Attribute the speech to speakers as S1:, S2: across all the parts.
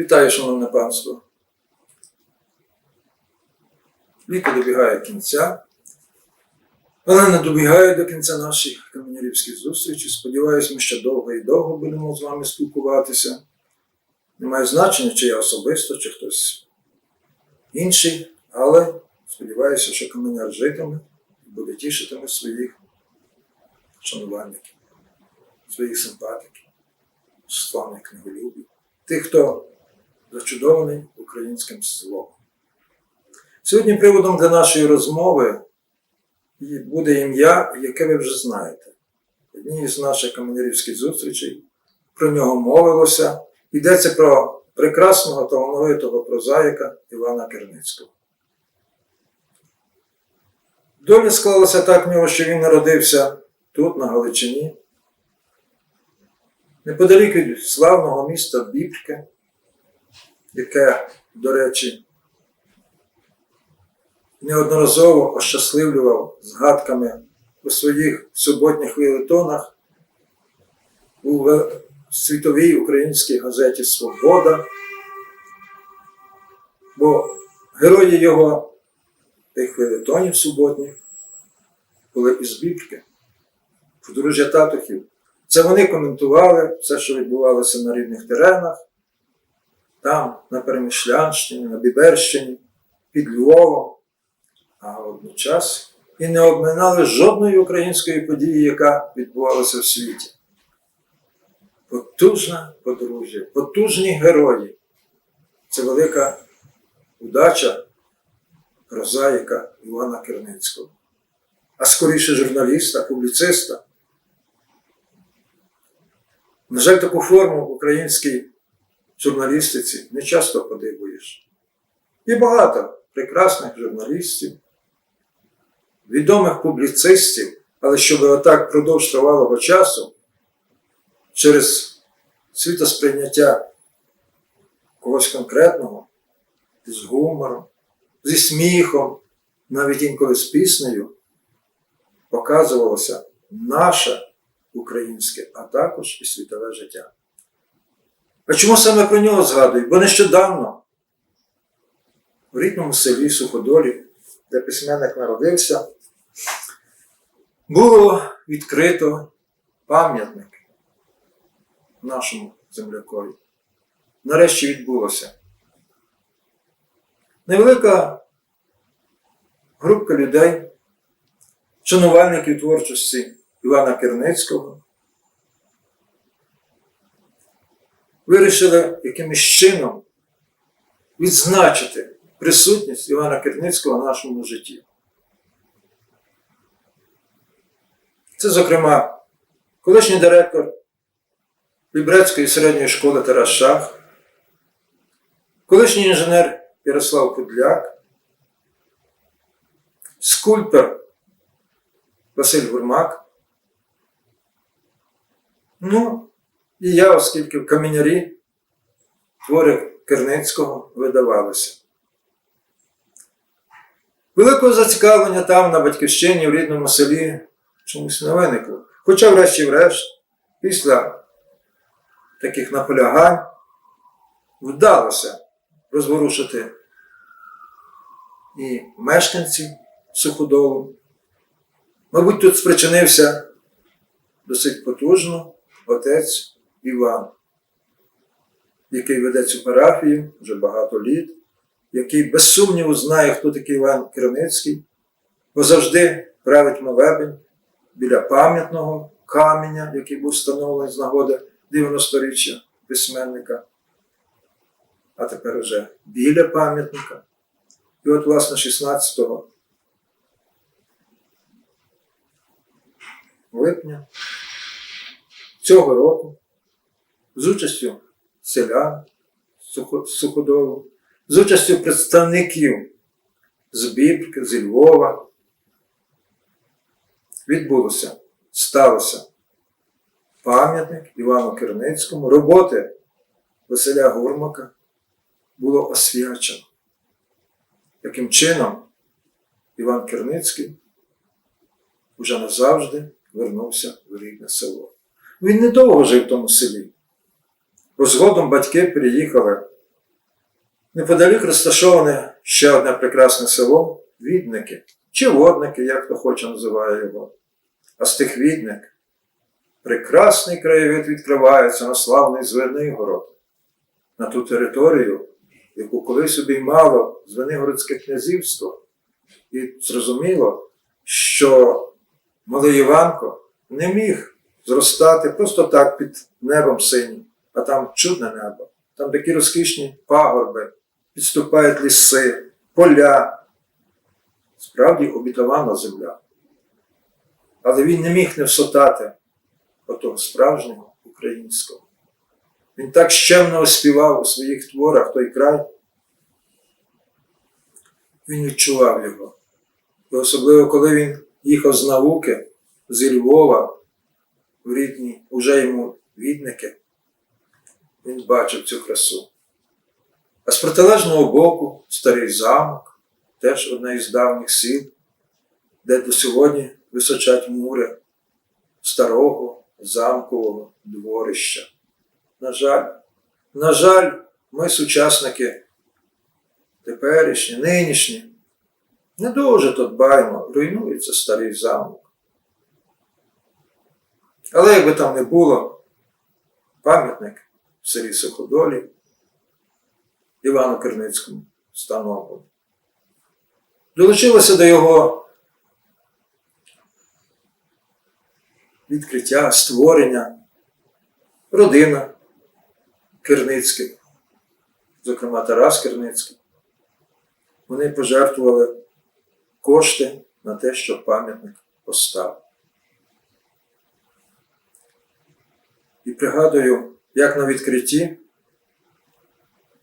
S1: Вітаю, шановне панство. Літо добігає кінця, але не добігає до кінця наших каменярівських зустрічей. Сподіваюсь, ми ще довго і довго будемо з вами спілкуватися. Немає значення, чи я особисто, чи хтось інший, але сподіваюся, що каменяр житиме і буде тішитиме своїх шанувальників, своїх симпатиків, славних книголюбів, тих, хто зачудований українським словом. Сьогодні приводом для нашої розмови буде ім'я, яке ви вже знаєте. Одній з наших каменярівських зустрічей про нього мовилося. Йдеться про прекрасного талановитого прозаїка Івана Керницького. Доля склалася так в нього, що він народився тут, на Галичині, неподалік від славного міста Бібрке, яке, до речі, неодноразово ощасливлював згадками у своїх суботніх вилетонах у світовій українській газеті Свобода, бо герої його тих вилетонів суботніх були із Бібрки, подружжя Татухів. Це вони коментували все, що відбувалося на рідних теренах, там, на Перемишлянщині, на Біберщині, під Львовом, а водночас і не обминали жодної української події, яка відбувалася в світі. Потужна подружжя, потужні герої. Це велика удача прозаїка Івана Керницького, а скоріше журналіста, публіциста. На жаль, таку форму в українській журналістиці не часто подивуєш. Є багато прекрасних журналістів, відомих публіцистів, але щоб отак впродовж тривалого часу через світосприйняття когось конкретного, з гумором, зі сміхом, навіть інколи з піснею, показувалося наше українське, а також і світове життя. А чому саме про нього згадую? Бо нещодавно в рідному селі Суходолі, де письменник народився, було відкрито пам'ятник нашому землякові. Нарешті відбулося. Невелика групка людей, шанувальників творчості Івана Керницького, вирішили якимось чином відзначити присутність Івана Керницького в нашому житті. Це, зокрема, колишній директор Лібрецької середньої школи Тарас Шах, колишній інженер Ярослав Кудляк, скульптор Василь Гурмак. Ну, і я, оскільки в камінярі твори Керницького видавалися. Великого зацікавлення там на батьківщині в рідному селі чомусь не виникло. Хоча, врешті-врешт, після таких наполягань вдалося розворушити і мешканців суходолу. Мабуть, тут спричинився досить потужно отець Іван, який веде цю парафію вже багато літ, який без сумніву знає, хто такий Іван Криницький, бо завжди править молебень біля пам'ятного каменя, який був встановлений з нагоди 90-річчя письменника, а тепер уже біля пам'ятника. І от, власне, 16 липня цього року з участю селян Сухо- Суходолу, з участю представників з Бібрки, зі Львова, відбулося, сталося пам'ятник Івану Керницькому, роботи Василя Гурмака було освячено. Яким чином Іван Керницький уже назавжди вернувся в рідне село. Він недовго жив в тому селі, згодом батьки переїхали Неподалік розташоване ще одне прекрасне село Відники, чи Водники, як хто хоче називає його. А з тих відник прекрасний краєвид відкривається на славний Звенигород, на ту територію, яку колись обіймало Звенигородське князівство. І зрозуміло, що малий Іванко не міг зростати просто так під небом синім, а там чудне небо, там такі розкішні пагорби, підступають ліси, поля. Справді обітована земля. Але він не міг не всотати отого справжнього українського. Він так щемно оспівав у своїх творах той край. Він відчував його. І особливо, коли він їхав з науки, зі Львова, в рідні, уже йому відники, він бачив цю красу. А з протилежного боку старий замок, теж одне із давніх сіл, де до сьогодні височать мури старого замкового дворища. На жаль, на жаль, ми сучасники теперішні, нинішні, не дуже то дбаємо, руйнується старий замок. Але якби там не було, пам'ятник в селі Суходолі Івану Керницькому встановлений. Долучилося до його відкриття, створення родина Керницьких, зокрема Тарас Керницький. Вони пожертвували кошти на те, щоб пам'ятник поставив. І пригадую, як на відкритті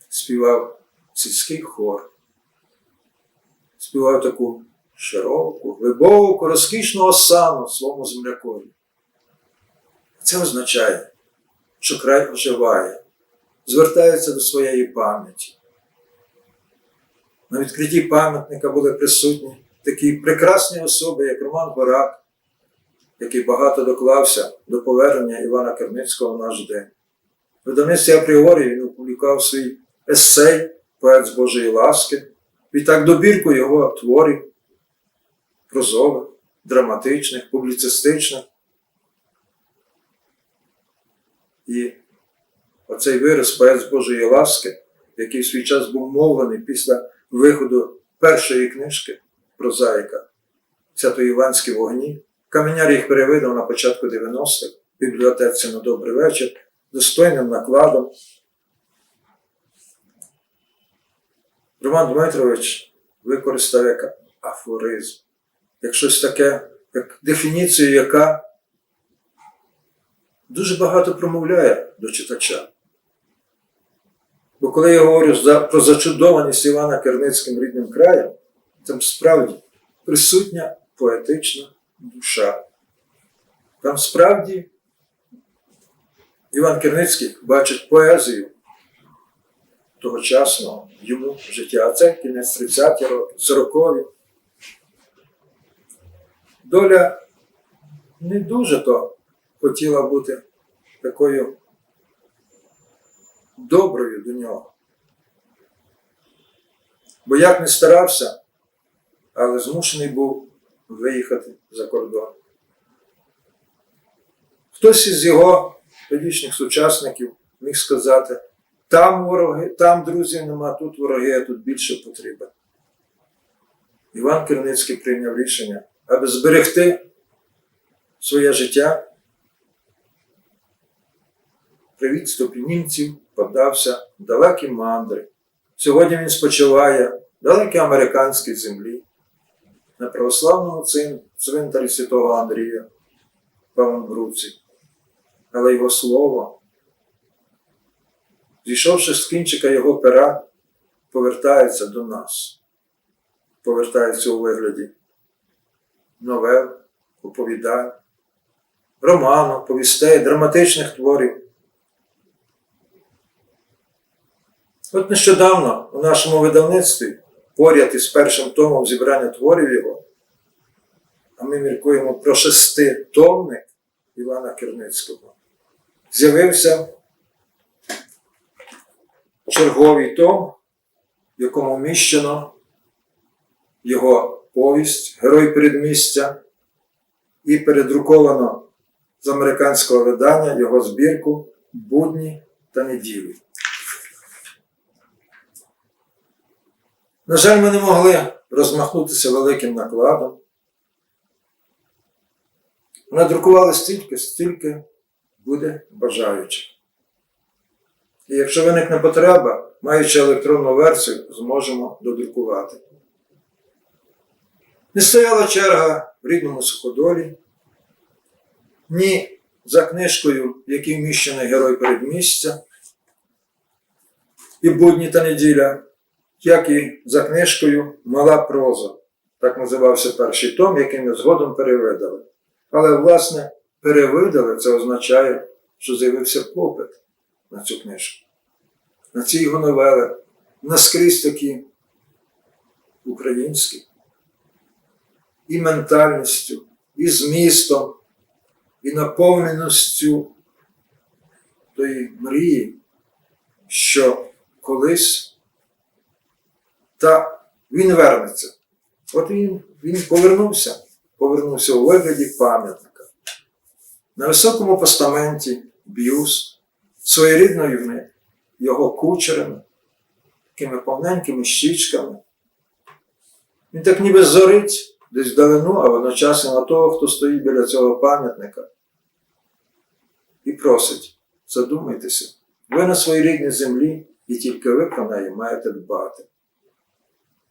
S1: співав сільський хор, співав таку широку, глибоку, розкішну осану своєму землякові. Це означає, що край оживає, звертається до своєї пам'яті. На відкритті пам'ятника були присутні такі прекрасні особи, як Роман Горак, який багато доклався до повернення Івана Керницького в наш день. Видавництві апріорі він опублікував свій есей Поет з Божої ласки, відтак добірку його творів, прозових, драматичних, публіцистичних. І оцей вираз поет з Божої ласки, який в свій час був мовлений після виходу першої книжки прозаїка Свято-Іванські вогні, каменяр їх перевидав на початку 90-х в бібліотеці на добрий вечір, достойним накладом. Роман Дмитрович використав як афоризм, як щось таке, як дефініцію, яка дуже багато промовляє до читача. Бо коли я говорю про зачудованість Івана Керницьким рідним краєм, там справді присутня поетична душа. Там справді Іван Керницький бачить поезію тогочасного йому життя. А це кінець 30-ті роки, 40-ві. Доля не дуже то хотіла бути такою доброю до нього. Бо як не старався, але змушений був виїхати за кордон. Хтось із його тодішніх сучасників міг сказати, там вороги, там друзів нема, тут вороги, а тут більше потрібен. Іван Керницький прийняв рішення, аби зберегти своє життя. При відступі німців подався в далекі мандри. Сьогодні він спочиває в далекій американській землі, на православному цвинтарі святого Андрія в Павлобруці. Але його слово, зійшовши з кінчика його пера, повертається до нас, повертається у вигляді новел, оповідань, роману, повістей, драматичних творів. От нещодавно у нашому видавництві, поряд із першим томом зібрання творів його, а ми міркуємо про шеститомник Івана Керницького, з'явився черговий том в якому вміщено його повість Герой передмістя і передруковано з американського видання його збірку Будні та неділі. На жаль, ми не могли розмахнутися великим накладом. Надрукували стільки, стільки буде бажаючих. І якщо виникне потреба, маючи електронну версію, зможемо додрукувати. Не стояла черга в рідному суходолі, ні за книжкою, в якій вміщений герой передмістя, і будні та неділя, як і за книжкою Мала проза. Так називався перший том, який ми згодом перевидали. Але, власне, перевидали це означає, що з'явився попит на цю книжку, на ці його новели, наскрізь такі українські, і ментальністю, і змістом, і наповненістю тої мрії, що колись та він вернеться. От він, він повернувся, повернувся у вигляді пам'ятника. На високому постаменті б'юст своєрідною його кучерами, такими повненькими щічками. Він так ніби зорить десь вдалину, а водночас на того, хто стоїть біля цього пам'ятника. І просить, задумайтеся, ви на своїй рідній землі, і тільки ви про неї маєте дбати.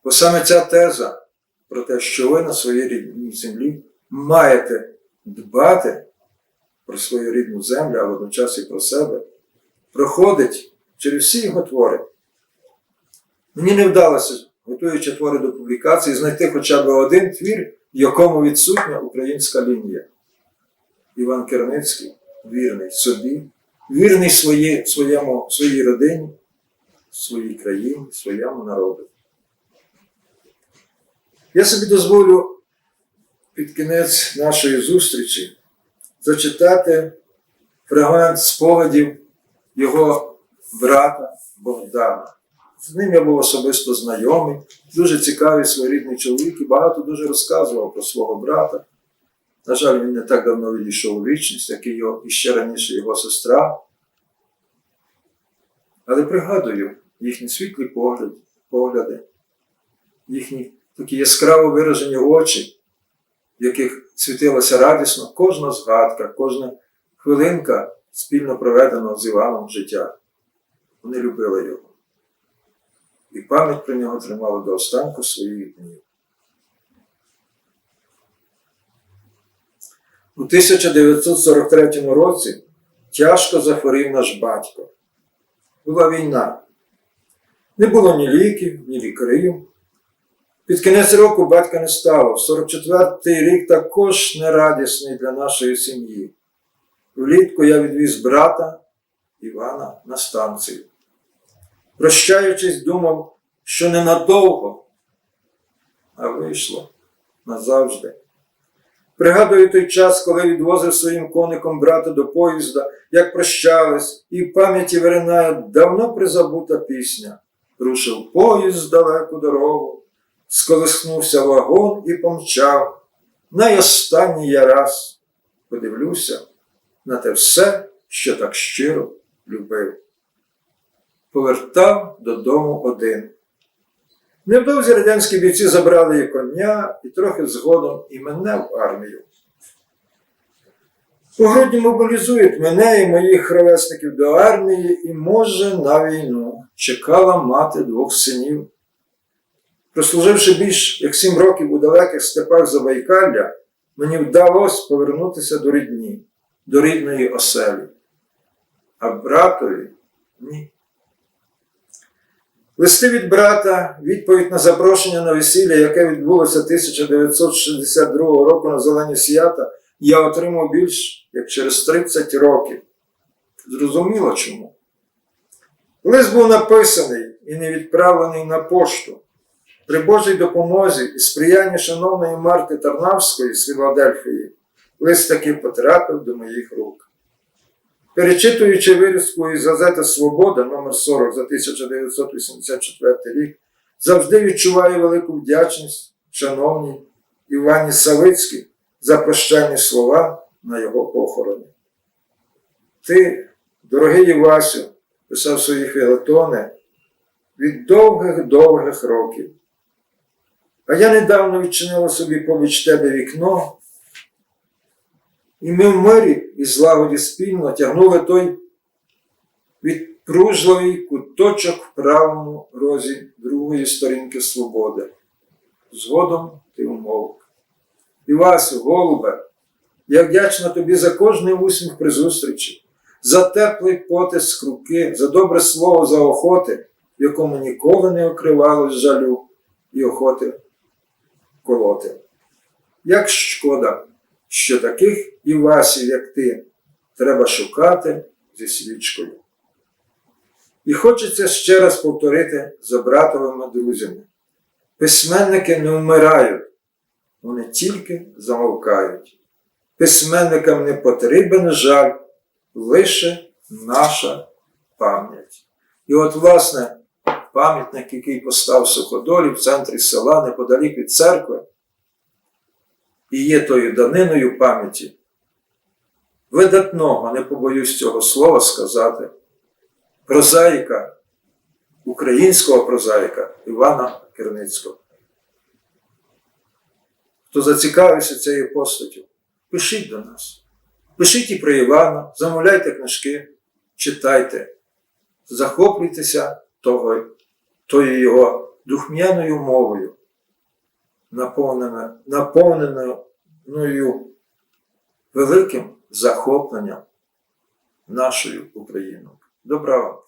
S1: Бо саме ця теза про те, що ви на своїй рідній землі маєте дбати про свою рідну землю, а водночас і про себе, проходить через всі його твори. Мені не вдалося, готуючи твори до публікації, знайти хоча б один твір, в якому відсутня українська лінія. Іван Керницький вірний собі, вірний свої, своєму, своїй родині, своїй країні, своєму народу. Я собі дозволю під кінець нашої зустрічі зачитати фрагмент спогадів його брата Богдана. З ним я був особисто знайомий, дуже цікавий своєрідний чоловік і багато дуже розказував про свого брата. На жаль, він не так давно відійшов у вічність, як і його, і ще раніше його сестра. Але пригадую їхні світлі погляди, погляди їхні такі яскраво виражені очі, в яких світилася радісно кожна згадка, кожна хвилинка спільно проведеного з Іваном життя. Вони любили його. І пам'ять про нього тримала до останку своїх днів. У 1943 році тяжко захворів наш батько. Була війна. Не було ні ліків, ні лікарів. Під кінець року батька не стало. 44-й рік також нерадісний для нашої сім'ї. Влітку я відвіз брата Івана на станцію. Прощаючись, думав, що ненадовго, а вийшло назавжди. Пригадую той час, коли відвозив своїм коником брата до поїзда, як прощались, і в пам'яті виринає давно призабута пісня. Рушив поїзд далеку дорогу, сколихнувся вагон і помчав. Найостанній я раз подивлюся на те все, що так щиро любив. Повертав додому один. Невдовзі радянські бійці забрали і коня, і трохи згодом і мене в армію. У грудні мобілізують мене і моїх ровесників до армії, і, може, на війну чекала мати двох синів. Прослуживши більш як сім років у далеких степах Забайкалля, мені вдалося повернутися до рідні, до рідної оселі. А братові ні. Листи від брата, відповідь на запрошення на весілля, яке відбулося 1962 року на Зелені Свята, я отримав більш як через 30 років. Зрозуміло чому. Лист був написаний і не відправлений на пошту. При Божій допомозі і сприянні шановної Марти Тарнавської з Філадельфії, лист таки потрапив до моїх рук. Перечитуючи вирізку із газети Свобода номер 40 за 1984 рік, завжди відчуваю велику вдячність шановній Івані Савицькій за прощальні слова на його похороні. Ти, дорогий Івасю, писав свої філетони від довгих-довгих років. А я недавно відчинила собі побіч тебе вікно, і ми в мирі і злагоді спільно тягнули той відпружливий куточок в правому розі другої сторінки свободи. Згодом ти умовк. Івасю, голубе, я вдячна тобі за кожний усміх при зустрічі, за теплий потиск руки, за добре слово за охоти, якому ніколи не окривалось жалю і охоти колоти. Як шкода, що таких Івасів, як ти, треба шукати зі свічкою. І хочеться ще раз повторити за братовими друзями. Письменники не вмирають, вони тільки замовкають. Письменникам не потрібен жаль, лише наша пам'ять. І от, власне, пам'ятник, який постав в Суходолі в центрі села, неподалік від церкви, і є тою даниною пам'яті, видатного, не побоюсь цього слова сказати, прозаїка, українського прозаїка Івана Керницького. Хто зацікавився цією постаттю, пишіть до нас. Пишіть і про Івана, замовляйте книжки, читайте, захоплюйтеся того, тою його духмяною мовою, наповненою, великим захопленням нашою Україною. Добра вам!